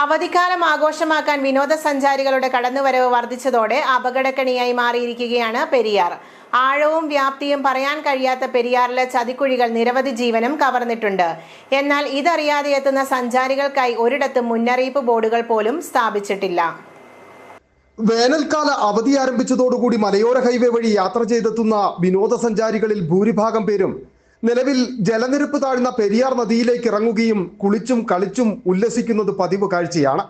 അവധിക്കാലം ആഘോഷമാക്കാൻ വിനോദസഞ്ചാരികളുടെ കടന്നുവരവ് വർദ്ധിച്ചതോടെ അപകടക്കണിയായി മാറിയിരിക്കുകയാണ് പെരിയാർ. ആഴവും വ്യാപ്തിയും പറയാൻ കഴിയാത്ത പെരിയാറിലെ ചതിക്കുഴികൾ നിരവധി ജീവനും കവർന്നിട്ടുണ്ട്. എന്നാൽ ഇതറിയാതെ എത്തുന്ന സഞ്ചാരികൾക്കായി ഒരിടത്തും മുന്നറിയിപ്പ് ബോർഡുകൾ പോലും സ്ഥാപിച്ചിട്ടില്ല. വേനൽക്കാല അവധി ആരംഭിച്ചതോടുകൂടി മലയോര ഹൈവേ വഴി യാത്ര ചെയ്തെത്തുന്ന വിനോദസഞ്ചാരികളിൽ ഭൂരിഭാഗം പേരും നിലവിൽ ജലനിരപ്പ് താഴ്ന്ന പെരിയാർ നദിയിലേക്ക് ഇറങ്ങുകയും കുളിച്ചും കളിച്ചും ഉല്ലസിക്കുന്നത് പതിവ് കാഴ്ചയാണ്.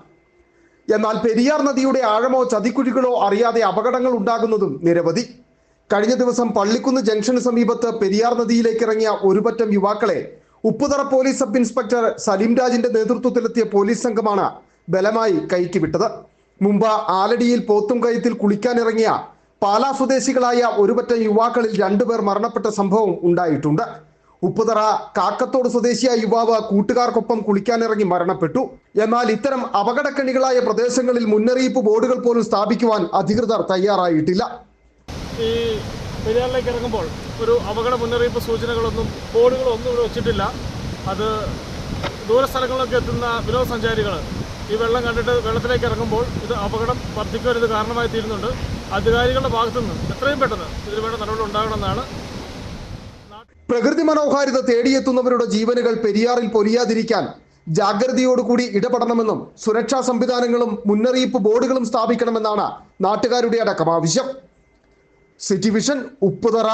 എന്നാൽ പെരിയാർ നദിയുടെ ആഴമോ ചതിക്കുഴികളോ അറിയാതെ അപകടങ്ങൾ ഉണ്ടാകുന്നതും നിരവധി. കഴിഞ്ഞ ദിവസം പള്ളിക്കുന്ന് ജംഗ്ഷന് സമീപത്ത് പെരിയാർ നദിയിലേക്ക് ഇറങ്ങിയ ഒരുപറ്റം യുവാക്കളെ Upputhara police sub inspector Saleem രാജിന്റെ നേതൃത്വത്തിലെത്തിയ പോലീസ് സംഘമാണ് ബലമായി കൈക്ക് വിട്ടത് മുമ്പ് ആലടിയിൽ പോത്തും കയത്തിൽ കുളിക്കാനിറങ്ങിയ പാലാ സ്വദേശികളായ ഒരുപറ്റം യുവാക്കളിൽ രണ്ടുപേർ മരണപ്പെട്ട സംഭവം ഉണ്ടായിട്ടുണ്ട്. ഉപ്പുതറ കാക്കത്തോട് സ്വദേശിയായ യുവാവ് കൂട്ടുകാർക്കൊപ്പം കുളിക്കാനിറങ്ങി മരണപ്പെട്ടു. എന്നാൽ ഇത്തരം അപകടക്കണികളായ പ്രദേശങ്ങളിൽ മുന്നറിയിപ്പ് ബോർഡുകൾ പോലും സ്ഥാപിക്കുവാൻ അധികൃതർ തയ്യാറായിട്ടില്ല. ഈ പെരിയാറിലേക്ക് ഇറങ്ങുമ്പോൾ ഒരു അപകട മുന്നറിയിപ്പ് സൂചനകളൊന്നും ബോർഡുകളൊന്നും ഇവിടെ വെച്ചിട്ടില്ല. അത് ദൂര സ്ഥലങ്ങളിലൊക്കെ എത്തുന്ന വിനോദസഞ്ചാരികൾ ഈ വെള്ളം കണ്ടിട്ട് വെള്ളത്തിലേക്ക് ഇറങ്ങുമ്പോൾ ഇത് അപകടം വർദ്ധിക്കുവാൻ ഇത് കാരണമായി തീരുന്നുണ്ട്. അധികാരികളുടെ ഭാഗത്തുനിന്ന് എത്രയും പെട്ടെന്ന് ഇതിന് വേണ്ട നടപടി ഉണ്ടാകണമെന്നാണ് പ്രകൃതി മനോഹാരിത തേടിയെത്തുന്നവരുടെ ജീവനുകൾ പെരിയാറിൽ പൊലിയാതിരിക്കാൻ ജാഗ്രതയോടുകൂടി ഇടപെടണമെന്നും സുരക്ഷാ സംവിധാനങ്ങളും മുന്നറിയിപ്പ് ബോർഡുകളും സ്ഥാപിക്കണമെന്നാണ് നാട്ടുകാരുടെ അടക്കം ആവശ്യം. City vision Upputhara